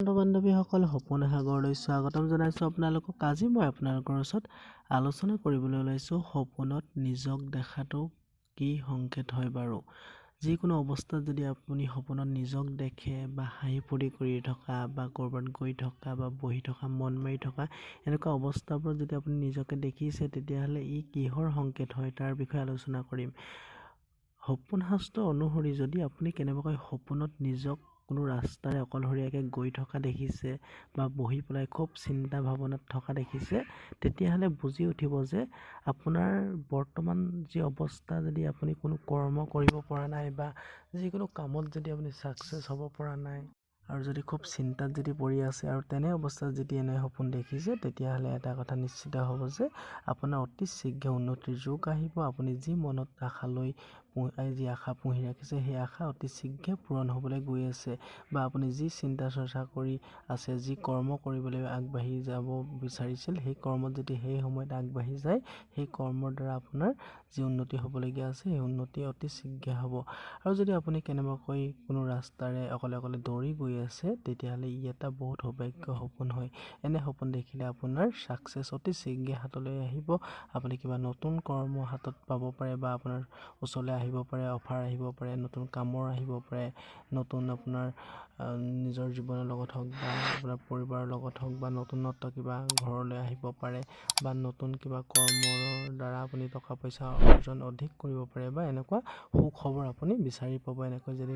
বন্ধু বান্ধৱীসকল সপোন সাগৰলৈ স্বাগতম জনাইছোঁ আপোনালোকক। আজি মই আপোনালোকৰ ওচৰত আলোচনা কৰিবলৈ ওলাইছোঁ সপোনত নিজক দেখাটো কি সংকেত হয় বাৰু? যিকোনো অৱস্থাত যদি আপুনি সপোনত নিজক দেখে বা হাঁহি ফূৰ্তি কৰি থকা বা ক'ৰবাত গৈ থকা বা বহি থকা মন মাৰি থকা এনেকুৱা অৱস্থাবোৰত যদি আপুনি নিজকে দেখিছে তেতিয়াহ'লে ই কিহৰ সংকেত হয় তাৰ বিষয়ে আলোচনা কৰিম। সপোন শাস্ত্ৰ অনুসৰি যদি আপুনি কেনেবাকৈ সপোনত নিজক কোনো ৰাস্তাৰে অকলশৰীয়াকৈ গৈ থকা দেখিছে বা বহি পেলাই খুব চিন্তা ভাৱনাত থকা দেখিছে তেতিয়াহ'লে বুজি উঠিব যে আপোনাৰ বৰ্তমান যি অৱস্থা যদি আপুনি কোনো কৰ্ম কৰিব পৰা নাই বা যিকোনো কামত যদি আপুনি ছাকচেছ হ'ব পৰা নাই। আৰু যদি খুব চিন্তাত যদি পৰি আছে আৰু তেনে অৱস্থাত যদি এনে সপোন দেখিছে তেতিয়াহ'লে এটা কথা নিশ্চিত হ'ব যে আপোনাৰ অতি শীঘ্ৰে উন্নতিৰ যুগ আহিব। আপুনি যি মনত আশা লৈ যি আশা পুহি ৰাখিছে সেই আশা অতি শীঘ্ৰে পূৰণ হ'বলৈ গৈ আছে। বা আপুনি যি চিন্তা চৰ্চা কৰি আছে যি কৰ্ম কৰিবলৈ আগবাঢ়ি যাব বিচাৰিছিল সেই কৰ্মত যদি সেই সময়ত আগবাঢ়ি যায় সেই কৰ্মৰ দ্বাৰা আপোনাৰ যি উন্নতি হ'বলগীয়া আছে সেই উন্নতি অতি শীঘ্ৰে হ'ব। আৰু যদি আপুনি কেনেবাকৈ কোনো ৰাস্তাৰে অকলে অকলে দৌৰি গৈ আছে তেতিয়াহ'লে ই এটা বহুত সৌভাগ্য সপোন হয়। এনে সপোন দেখিলে আপোনাৰ ছাকচেছ অতি শীঘ্ৰে হাতলৈ আহিব। আপুনি কিবা নতুন কৰ্ম হাতত পাব পাৰে বা আপোনাৰ ওচৰলৈ আহিব পাৰে অফাৰ আহিব পাৰে নতুন কামৰ আহিব পাৰে নতুন আপোনাৰ নিজৰ জীৱনৰ লগত হওক বা আপোনাৰ পৰিবাৰৰ লগত হওক বা নতুনত্ব কিবা ঘৰলৈ আহিব পাৰে বা নতুন কিবা কৰ্মৰ দ্বাৰা আপুনি টকা পইচা অৰ্জন অধিক কৰিব পাৰে বা এনেকুৱা সুখবৰ আপুনি বিচাৰি পাব। এনেকৈ যদি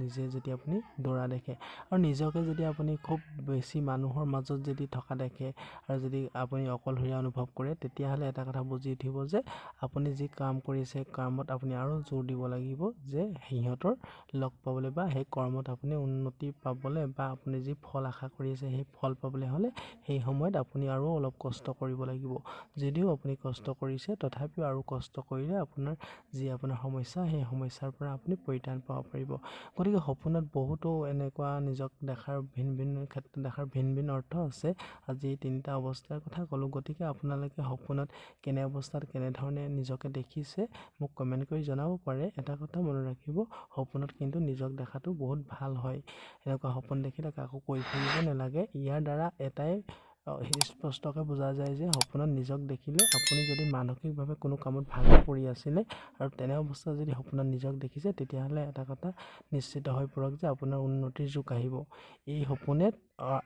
নিজে যদি আপুনি দৌৰা দেখে আৰু নিজকে যদি আপুনি খুব বেছি মানুহৰ মাজত যদি থকা দেখে আৰু যদি আপুনি অকলশৰীয়া অনুভৱ কৰে তেতিয়াহ'লে এটা কথা বুজি উঠিব যে আপুনি যি কাম কৰিছে কামত আপুনি আৰু জোৰ দিব লাগিব যে সিহঁতৰ লগ পাবলৈ বা সেই কৰ্মত আপুনি উন্নতি পাবলৈ বা আপুনি যি ফল আশা কৰি আছে সেই ফল পাবলৈ হ'লে সেই সময়ত আপুনি আৰু অলপ কষ্ট কৰিব লাগিব। যদিও আপুনি কষ্ট কৰিছে তথাপিও আৰু কষ্ট কৰিলে আপোনাৰ যি আপোনাৰ সমস্যা সেই সমস্যাৰ পৰা আপুনি পৰিত্ৰাণ পাব পাৰিব। গতিকে সপোনত বহুতো এনেকুৱা নিজক দেখাৰ ভিন ভিন ক্ষেত্ৰত দেখাৰ ভিন ভিন অৰ্থ আছে। আজি তিনিটা অৱস্থাৰ কথা ক'লোঁ গতিকে আপোনালোকে সপোনত কেনে অৱস্থাত কেনেধৰণে নিজকে দেখিছে মোক কমেণ্ট কৰি জনাব পাৰে। এটা কথা মনত ৰাখিব সপোনত কিন্তু নিজক দেখাটো বহুত ভাল হয়। এনেকুৱা সপোন দেখিলে কাকো কৈ ফুৰিব নালাগে। ইয়াৰ দ্বাৰা এটাই স্পষ্টকৈ বুজা যায় যে সপোনত নিজক দেখিলে আপুনি যদি মানসিকভাৱে কোনো কামত ভাগি পৰি আছিলে আৰু তেনে অৱস্থাত যদি সপোনত নিজক দেখিছে তেতিয়াহ'লে এটা কথা নিশ্চিত হৈ পৰক যে আপোনাৰ উন্নতিৰ যুগ আহিব। এই সপোনে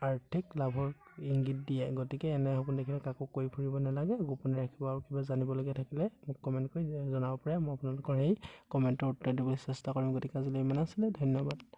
আৰ্থিক লাভৰ ইংগিত দিয়ে। গতিকে এনে সপোন দেখিলে কাকো কৈ ফুৰিব নালাগে গোপনে ৰাখিব আৰু কিবা জানিবলগীয়া থাকিলে মোক কমেণ্ট কৰি জনাব পাৰে। মই আপোনালোকৰ সেই কমেণ্টৰ উত্তৰ দিবলৈ চেষ্টা কৰিম। গতিকে আজিলৈ ইমান আছিলে। ধন্যবাদ।